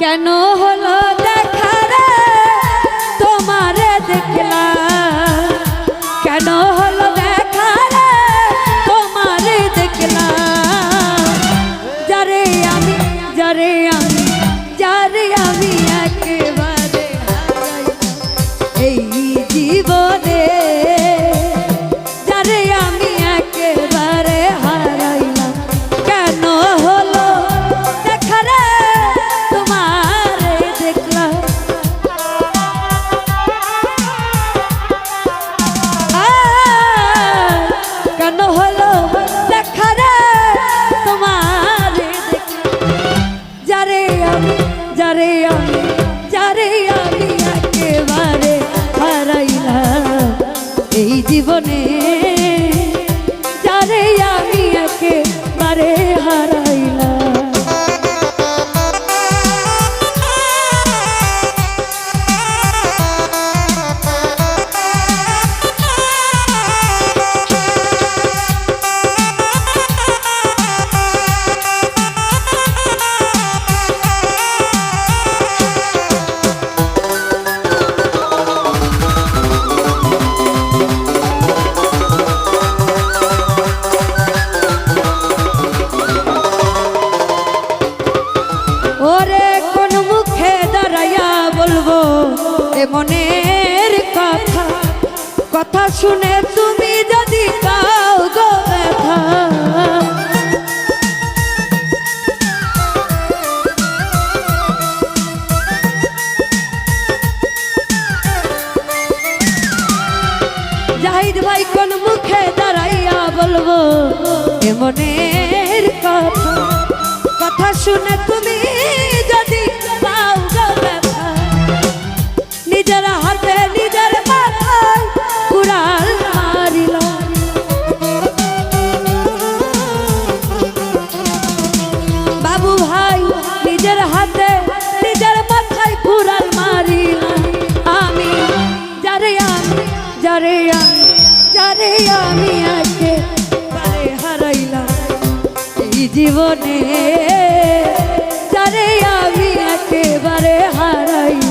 কেন হলো দেখা? একেবারে ভাই কোন মুখে দাঁড়াইয়া বলব, এ মনের কথা কথা শুনে তুমি যদি নিজের হাতে নিজের বাবু ভাই নিজের হাতে নিজের মাথায় কুড়াল মারিল। আমি, যারে আমি যারে আমি যারে আমি আজকে তারে হারাইলাম এই জীবনে যারে আমি একেবারে হারাইলাম।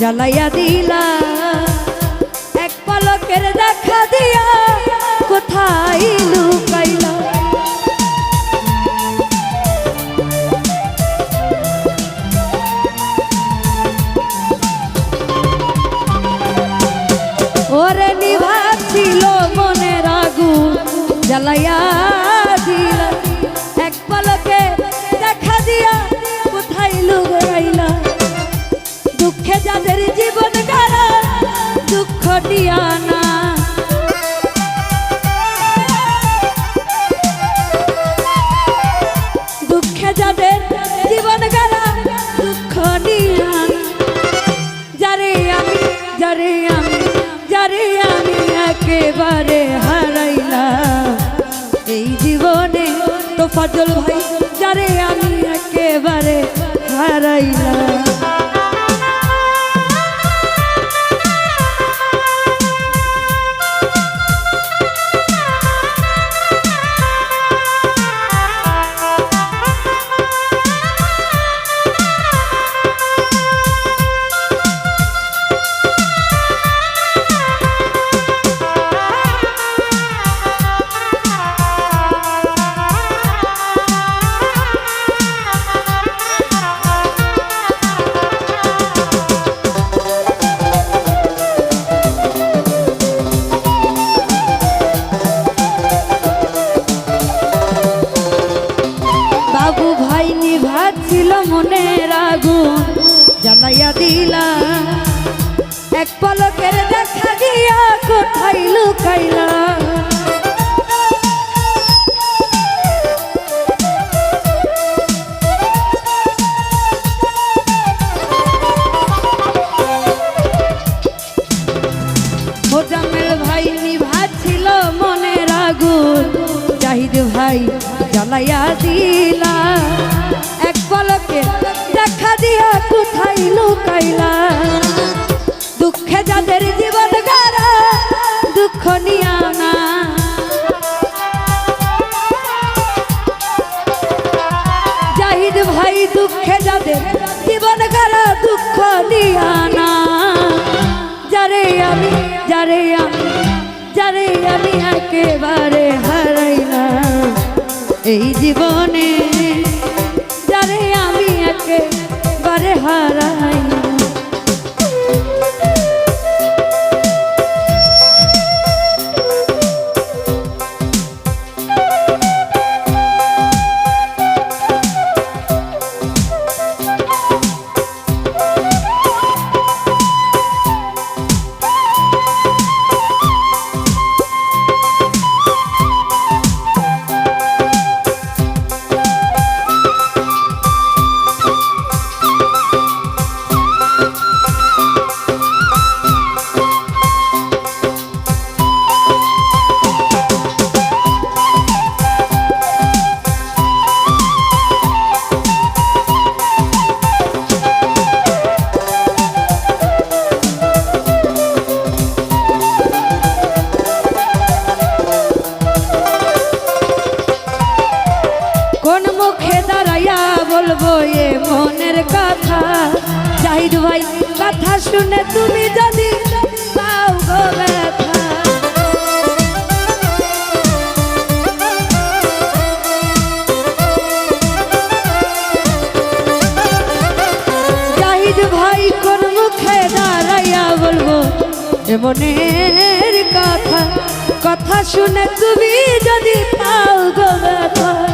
জ্বালাইয়া দিলা। এক পলকের দেখা দিয়া কোথায় লুকাইলা? ওরে নিভা ছিল মনের আগুন জ্বালাইয়া একেবারে হারাইলাম। এই জীবনে কথা শুনে তুমি যদি পাও গো ব্যথা। ভাই কোন মুখে দাঁড়াইয়া বলব জীবনের কথা কথা শুনে তুমি যদি পাও গো ব্যথা।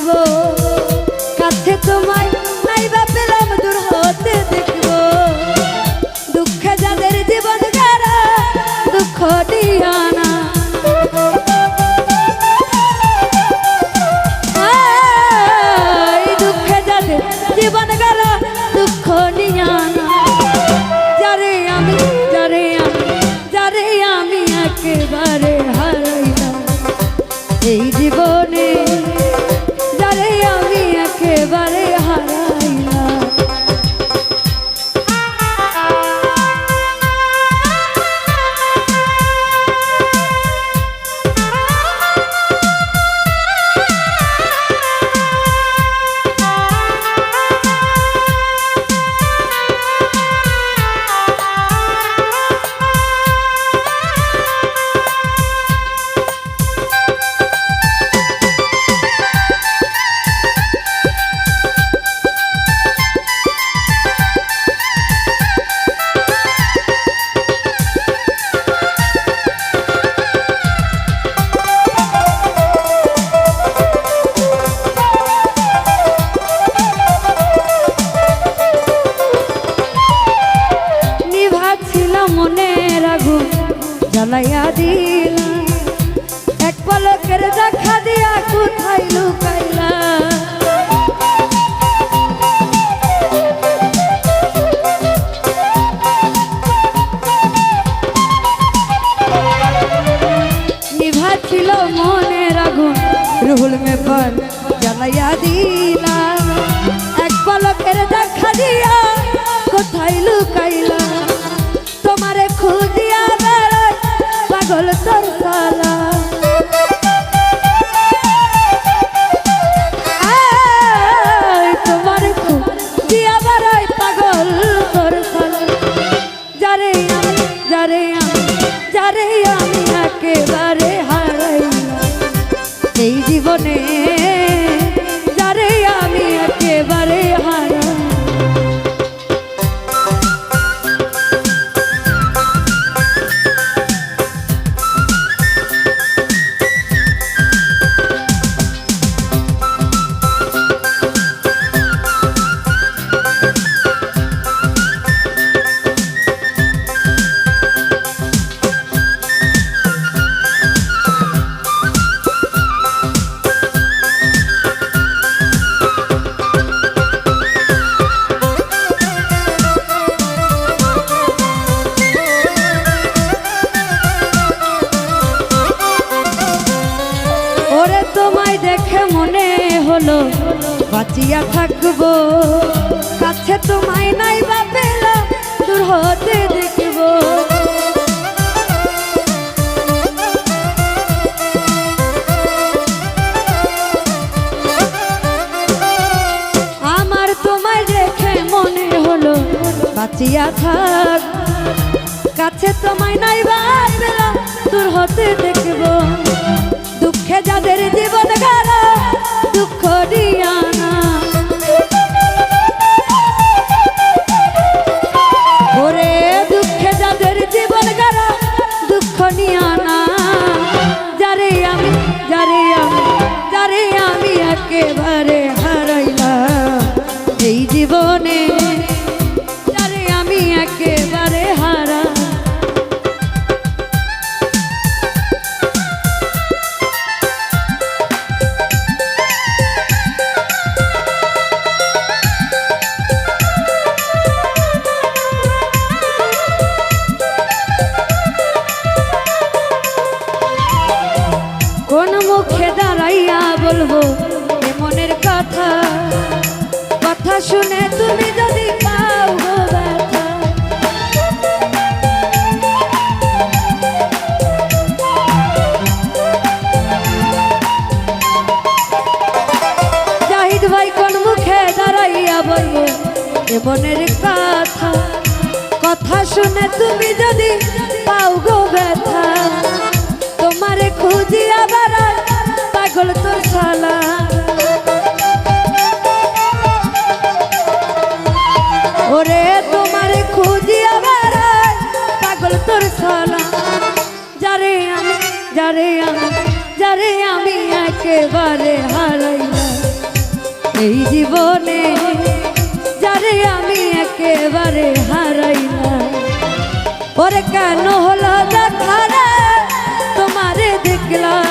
আসব কাছে তোমায় নাই বা পেলাম, দূর হতে দেখব। দুঃখে যাদের জীবন যারা দুঃখ দিয়ানা দুঃখে যাদের জীবন গারা দুঃখ নিয়ানা যারে আমি যারে আমি যারে আমি একেবারে হারাইলাম। এই জীবন জ্বালাইয়া দিলাম এক পলকের দেখা দিয়া কোথায় লুকাইলা? ছিল মনের আগুন, রুহুল মে পর জ্বালাইয়া দিলাম। এক পলকের দেখা দিয়া বাঁচিয়া থাক। কাছে তোমায় নাই ভাই বেলা দূর হতে দেখব। দুঃখে যাদের জীবন গারা দুঃখ দিয়ানা বলব মনের কথা। কথা শুনে তুমি যদি পাও গো ব্যথা। জাহিদ ভাই কোন মুখে দাঁড়াইয়া বলব মনের কথা। কথা শুনে তুমি যদি পাও গো ব্যথা, তোমারে খুঁজিয়া বেড়ায় পাগল তোর শালা। ওরে তোমারে খুঁজিয়া বেড়ায় পাগল তোর শালা। যারে আমি যারে আমি যারে আমি একেবারে হারাইলাম এই জীবনে যারে আমি একেবারে হারাইলাম ওরে কেন হলো দেখা তোমারে দেখলাম।